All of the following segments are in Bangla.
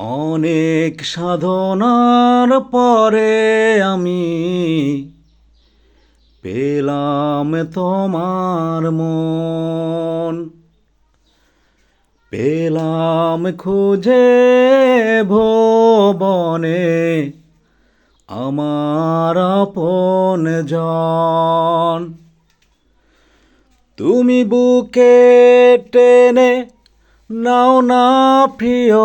অনেক সাধনার পরে আমি পেলাম তোমার মন। পেলাম খুঁজে ভবনে আমার আপন জন। তুমি বুকে টেনে নাও না প্রিয়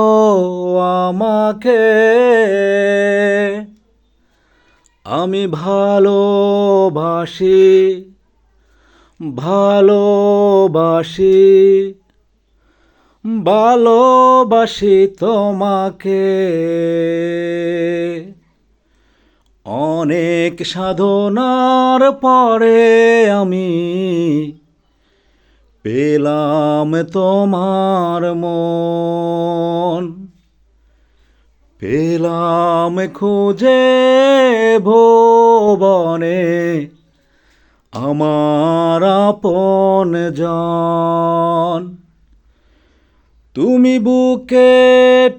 আমাকে। আমি ভালোবাসি ভালোবাসি ভালোবাসি তোমাকে। অনেক সাধনার পরে আমি পেলাম তোমার মন। পেলাম খুঁজে ভোবনে আমার আপন জন। তুমি বুকে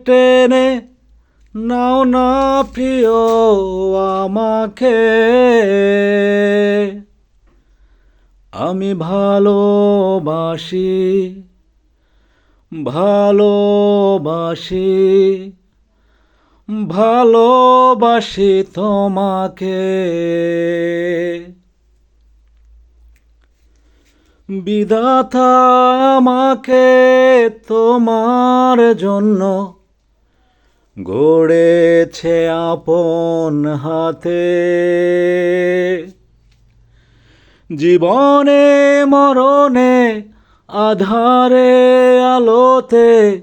টেনে নাও না প্রিয় আমাকে। আমি ভালোবাসি ভালোবাসি ভালোবাসি তোমাকে। বিধাতা আমাকে তোমার জন্য গড়েছে আপন হাতে। জীবনে, মরণে, আধারে, আলোতে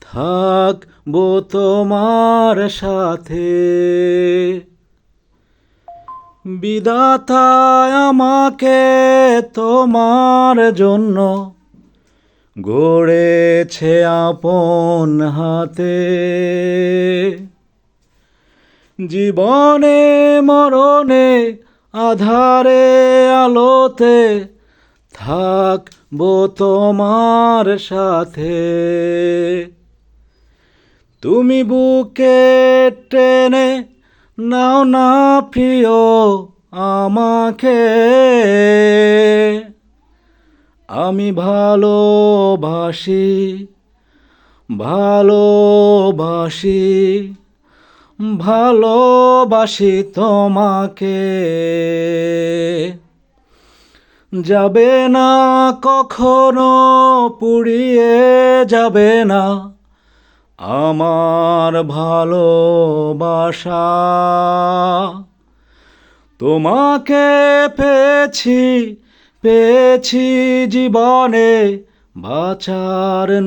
থাকব তোমার সাথে। বিদাতা আমাকে তোমার জন্য গড়েছে আপন হাতে। জীবনে, মরণে আধারে আলোতে থাকব তোমার সাথে। তুমি বুকে টেনে নাও না প্রিয় আমাকে। আমি ভালোবাসি ভালোবাসি। ভালোবাসি তোমাকে। যাবে না, কখনো পুড়িয়ে যাবে না আমার ভালোবাসা। তোমাকে পেয়েছি পেয়েছি জীবনে বাঁচার